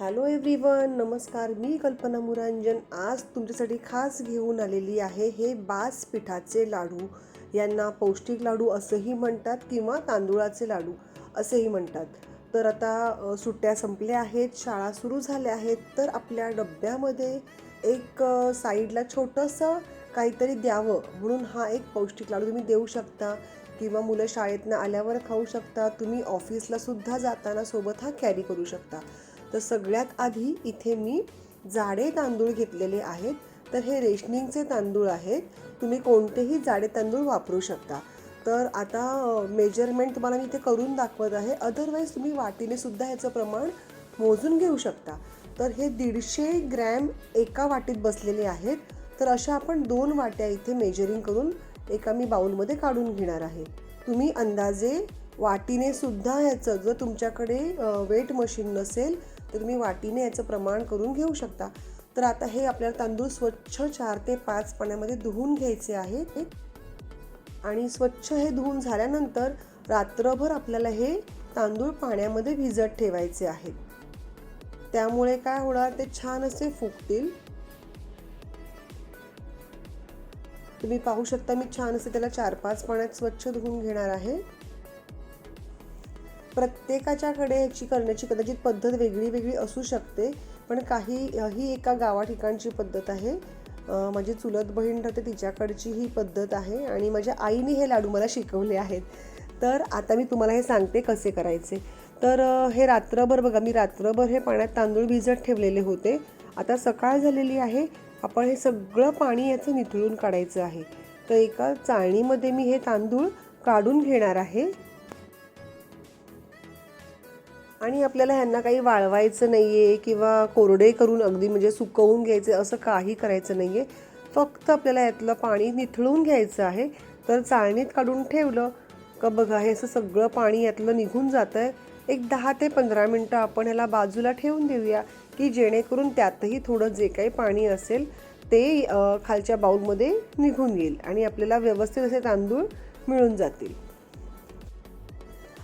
Hello everyone नमस्कार मी कल्पना मुरांजन. आज तुमच्यासाठी खास घेऊन आलेली आहे हे बास पिठाचे लाडू. यांना पौष्टिक लाडू असंही म्हणतात किंवा तांदूळाचे लाडू असेही म्हणतात. तर आता सुट्ट्या संपल्या आहेत शाळा सुरू झाल्या आहेत तर आपल्या डब्यामध्ये एक साईडला छोटंसं काहीतरी द्यावं. म्हणून हा एक पौष्टिक लाडू तुम्ही देऊ शकता किंवा मुलं शाळेतनं आल्यावर खाऊ शकता. तुम्ही ऑफिसला सुद्धा जाताना सोबत हा कॅरी करू शकता. तर सगळ्यात आधी इथे मी जाडे तांदूळ घेतलेले आहेत. तर हे रेशनिंगचे तांदूळ आहेत. तुम्ही कोणतेही जाडे तांदूळ वापरू शकता. तर आता मेजरमेंट तुम्हाला मी इथे करून दाखवत आहे. अदरवाईज तुम्ही वाटीने सुद्धा ह्याचं प्रमाण मोजून घेऊ शकता. तर हे दीडशे ग्रॅम एका वाटीत बसलेले आहेत. तर अशा आपण दोन वाट्या इथे मेजरिंग करून एका मी बाउलमध्ये काढून घेणार आहे. तुम्ही अंदाजे वाटीने सुद्धा ह्याचं जर तुमच्याकडे वेट मशीन नसेल तर तुम्ही वाटीने याचं प्रमाण करून घेऊ शकता. तर आता हे आपल्याला तांदूळ स्वच्छ चार ते पाच पाण्यामध्ये धुवून घ्यायचे आहे आणि स्वच्छ हे धुवून झाल्यानंतर रात्रभर आपल्याला हे तांदूळ पाण्यामध्ये भिजत ठेवायचे आहेत. त्यामुळे काय होणार ते छान असे फुगतील. तुम्ही पाहू शकता मी छान असे त्याला चार पाच पाण्यात स्वच्छ धुवून घेणार आहे. प्रत्येकाच्याकडे ह्याची करण्याची कदाचित पद्धत वेगळी वेगळी असू शकते पण काही ही एका गावा ठिकाणची पद्धत आहे. माझी चुलत बहीण राहते तिच्याकडची ही पद्धत आहे आणि माझ्या आईने हे लाडू मला शिकवले आहेत. तर आता मी तुम्हाला हे सांगते कसे करायचे. तर हे रात्रभर बघा मी रात्रभर हे पाण्यात तांदूळ भिजत ठेवलेले होते. आता सकाळ झालेली आहे आपण हे सगळं पाणी याचं निथळून काढायचं आहे. तर एका चाळणीमध्ये मी हे तांदूळ काढून घेणार आहे. आणि आपल्याला ह्यांना काही वाळवायचं नाही आहे किंवा कोरडे करून अगदी म्हणजे सुकवून घ्यायचे असं काही करायचं नाही आहे फक्त आपल्याला यातलं पाणी निथळून घ्यायचं आहे. तर चाळणीत काढून ठेवलं का बघा हे असं सगळं पाणी यातलं निघून जातं आहे एक दहा ते पंधरा मिनटं आपण ह्याला बाजूला ठेवून देऊया की जेणेकरून त्यातही थोडं जे काही पाणी असेल ते खालच्या बाऊलमध्ये निघून येईल आणि आपल्याला व्यवस्थित असे तांदूळ मिळून जातील.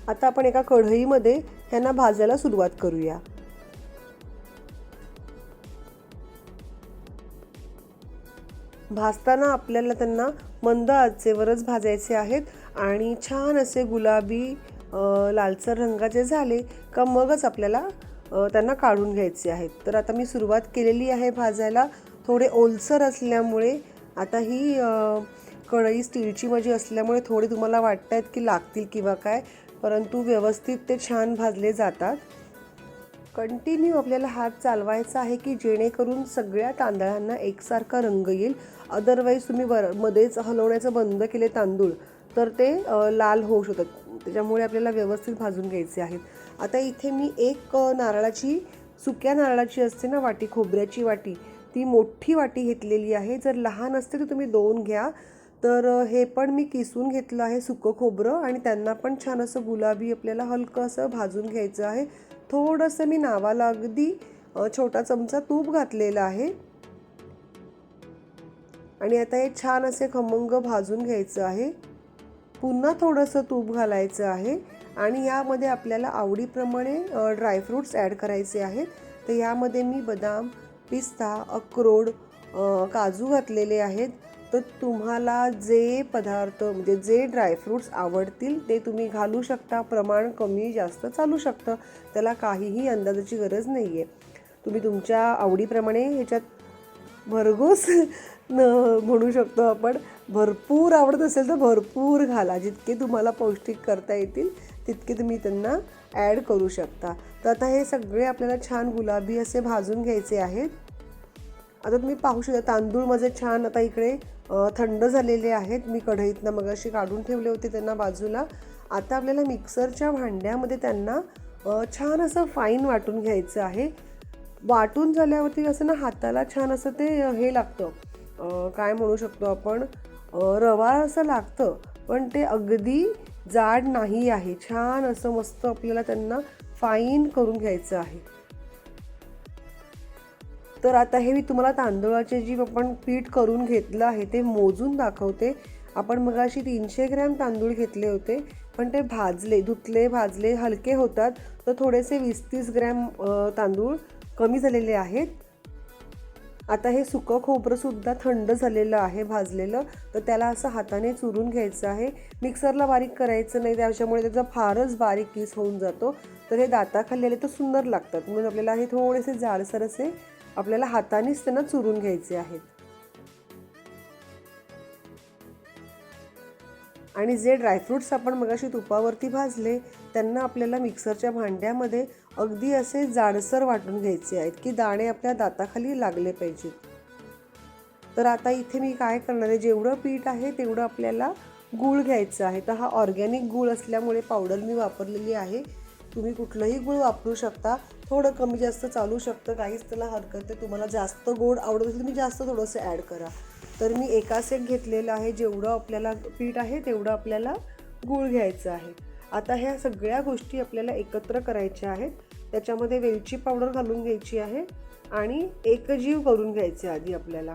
आता आपण एका कढईमध्ये ह्यांना भाजायला सुरुवात करूया. भाजताना आपल्याला त्यांना मंद आचेवरच भाजायचे आहेत आणि छान असे गुलाबी लालसर रंगाचे झाले का मगच आपल्याला त्यांना काढून घ्यायचे आहेत. तर आता मी सुरुवात केलेली आहे भाजायला. थोडे ओलसर असल्यामुळे आता ही कढई स्टीलची माझी असल्यामुळे थोडी तुम्हाला वाटत आहेत की लागतील किंवा काय. परंतु व्यवस्थित ते छान भाजले जातात. कंटिन्यू आपल्याला हात चालवायचा आहे की जेणेकरून सगळ्या तांदळांना एकसारखा रंग येईल. अदरवाईज तुम्ही वर मध्येच हलवण्याचं बंद केले तांदूळ तर ते लाल होऊ शकतात. त्याच्यामुळे आपल्याला व्यवस्थित भाजून घ्यायचे आहेत. आता इथे मी एक नारळाची सुक्या नारळाची असते ना वाटी खोबऱ्याची वाटी ती मोठी वाटी घेतलेली आहे. जर लहान असते तर तुम्ही दोन घ्या. तर हे पण मी किसून घेतलं आहे सुकं खोबरं आणि त्यांना पण छान असं गुलाबी आपल्याला हलकं असं भाजून घ्यायचं आहे. थोडंसं मी नावाला अगदी छोटा चमचा तूप घातलेला आहे. आणि आता हे छान असे खमंग भाजून घ्यायचं आहे. पुन्हा थोडंसं तूप घालायचं आहे आणि यामध्ये आपल्याला आवडीप्रमाणे ड्रायफ्रूट्स ॲड करायचे आहेत. तर यामध्ये मी बदाम पिस्ता अक्रोड काजू घातलेले आहेत. तर तुम्हाला जे पदार्थ म्हणजे जे ड्रायफ्रूट्स आवडतील ते तुम्ही घालू शकता. प्रमाण कमी जास्त चालू शकतं. त्याला काहीही अंदाजाची गरज नाही आहे तुम्ही तुमच्या आवडीप्रमाणे ह्याच्यात भरघोस न म्हणू शकतो आपण. भरपूर आवडत असेल तर भरपूर घाला. जितके तुम्हाला पौष्टिक करता येतील तितके तुम्ही त्यांना ॲड करू शकता. तर आता हे सगळे आपल्याला छान गुलाबी असे भाजून घ्यायचे आहेत. आता तुम्ही पाहू शकता तांदूळ माझे छान आता इकडे थंड झालेले आहेत. मी कढईतनं मगाशी काढून ठेवले होते त्यांना बाजूला. आता आपल्याला मिक्सरच्या भांड्यामध्ये त्यांना छान असं फाईन वाटून घ्यायचं आहे. वाटून झाल्यावरती असं ना हाताला छान असं ते हे लागतं. काय म्हणू शकतो आपण? रवा असं लागतं पण ते अगदी जाड नाही आहे. छान असं मस्त आपल्याला त्यांना फाईन करून घ्यायचं आहे. तर आता हे मी तुम्हाला तांदूळाचे जी आपण पीठ करून घेतलं आहे ते मोजून दाखवते. आपण मगाशी तीनशे ग्रॅम तांदूळ घेतले होते पण ते भाजले धुतले भाजले हलके होतात. तर थोडेसे वीस तीस ग्रॅम तांदूळ कमी झालेले आहेत. आता हे सुकं खोबरंसुद्धा थंड झालेलं आहे भाजलेलं. तर त्याला असं हाताने चुरून घ्यायचं आहे. मिक्सरला बारीक करायचं नाही त्याच्यामुळे त्याचा फारच बारीक पीस होऊन जातो. तर हे दाताखाली आले तर सुंदर लागतात. म्हणून आपल्याला हे थोडेसे जाडसर असे आपल्याला हातानेच त्यांना चुरून घ्यायचे आहेत. आणि जे ड्रायफ्रूट्स आपण मगाशी तुपावरती भाजले त्यांना आपल्याला मिक्सरच्या भांड्यामध्ये अगदी असे जाडसर वाटून घ्यायचे आहेत की दाणे आपल्या दाताखाली लागले पाहिजेत. तर आता इथे मी काय करणार आहे? जेवढं पीठ आहे तेवढं आपल्याला गूळ घ्यायचं आहे. तर हा ऑर्गॅनिक गूळ असल्यामुळे पावडर मी वापरलेली आहे. तुम्ही कुठलंही गूळ वापरू शकता. थोडं कमी जास्त चालू शकतं काहीच त्याला हरकत नाही. तुम्हाला जास्त गोड आवडत असेल तुम्ही जास्त थोडंसं ॲड करा. तर मी एका सेक घेतलेलं आहे जेवढं आपल्याला पीठ आहे तेवढं आपल्याला गूळ घ्यायचं आहे. आता ह्या सगळ्या गोष्टी आपल्याला एकत्र करायच्या आहेत. त्याच्यामध्ये वेलची पावडर घालून घ्यायची आहे आणि एकजीव करून घ्यायचे आधी आपल्याला.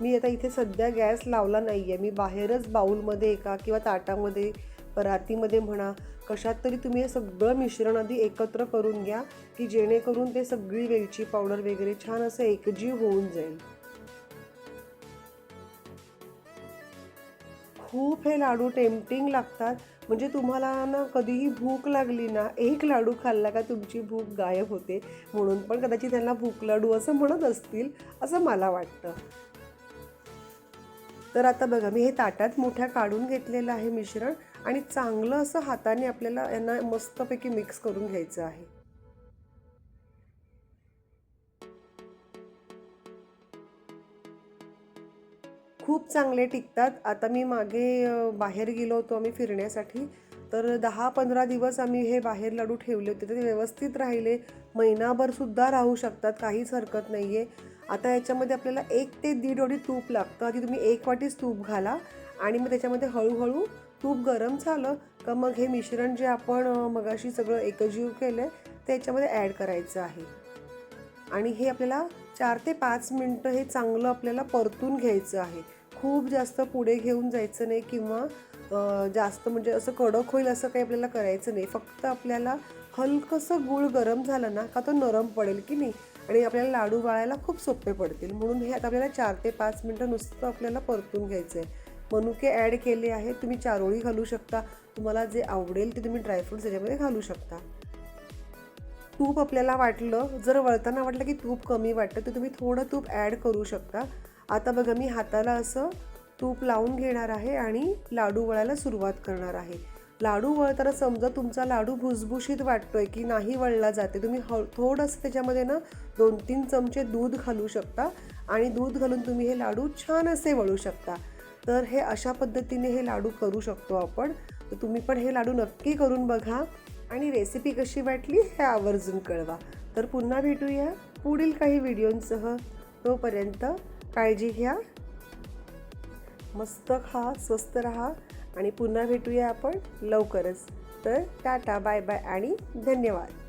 मी आता इथे सध्या गॅस लावला नाही आहे मी बाहेरच बाऊलमध्ये एका किंवा ताटामध्ये परातीमध्ये म्हणा कशात तरी तुम्ही हे सगळं मिश्रण आधी एकत्र करून घ्या की जेणेकरून ते सगळी वेलची पावडर वगैरे छान असं एकजीव होऊन जाईल. खूप हे लाडू टेम्पटिंग लागतात. म्हणजे तुम्हाला ना कधीही भूक लागली ना एक लाडू खाल्ला का तुमची भूक गायब होते. म्हणून पण कदाचित त्यांना भूक लाडू असं म्हणत असतील असं मला वाटतं. तर आता बघा मी हे ताटात मोठ्या काढून घेतलेलं आहे मिश्रण. आणि चांगलं असं हाताने आपल्याला यांना मस्तपैकी मिक्स करून घ्यायचं आहे. खूप चांगले टिकतात. आता मी मागे बाहेर गेलो होतो आम्ही फिरण्यासाठी. तर दहा पंधरा दिवस आम्ही हे बाहेर लाडू ठेवले होते. तर ते व्यवस्थित राहिले. महिनाभरसुद्धा राहू शकतात. काहीच हरकत नाही आहे आता याच्यामध्ये आपल्याला एक ते दीड वाटी तूप लागतं. आधी तुम्ही एक वाटीच तूप घाला आणि मग त्याच्यामध्ये हळूहळू तूप गरम झालं का मग हे मिश्रण जे आपण मगाशी सगळं एकजीव केलं आहे त्याच्यामध्ये ॲड करायचं आहे. आणि हे आपल्याला चार ते पाच मिनटं हे चांगलं आपल्याला परतून घ्यायचं आहे. खूप जास्त पुढे घेऊन जायचं नाही किंवा जास्त म्हणजे असं कडक होईल असं काही आपल्याला करायचं नाही. फक्त आपल्याला हलकंसं गूळ गरम झालं ना का तो नरम पडेल की नाही? आणि आपल्याला लाडू वाळायला खूप सोपे पडतील. म्हणून हे आता आपल्याला चार ते पाच मिनटं नुसतं आपल्याला परतून घ्यायचं आहे मनुके ॲड केले आहे तुम्ही चारोळी घालू शकता. तुम्हाला जे आवडेल ते तुम्ही ड्रायफ्रूट्स त्याच्यामध्ये घालू शकता. तूप आपल्याला वाटलं जर वळताना वाटलं की तूप कमी वाटतं तर तुम्ही थोडं तूप ॲड करू शकता. आता बघा मी हाताला असं तूप लावून घेणार आहे आणि लाडू वळायला सुरुवात करणार आहे. लाडू वळताना समजा तुमचा लाडू भुसभुशीत वाटतोय की नाही वळला जाते तुम्ही हळ थोडंसं त्याच्यामध्ये ना दोन तीन चमचे दूध घालू शकता. आणि दूध घालून तुम्ही हे लाडू छान असे वळू शकता. तर हे अशा पद्धतीने हे लाडू करू शकतो आपण. तर तुम्ही पण हे लाडू नक्की करून बघा आणि रेसिपी कशी वाटली हे आवर्जून कळवा. तर पुन्हा भेटूया पुढील काही व्हिडिओंसह. तोपर्यंत काळजी घ्या. मस्त खा स्वस्त राहा आणि पुन्हा भेटूया आपण लवकरच. तर टाटा बाय बाय आणि धन्यवाद.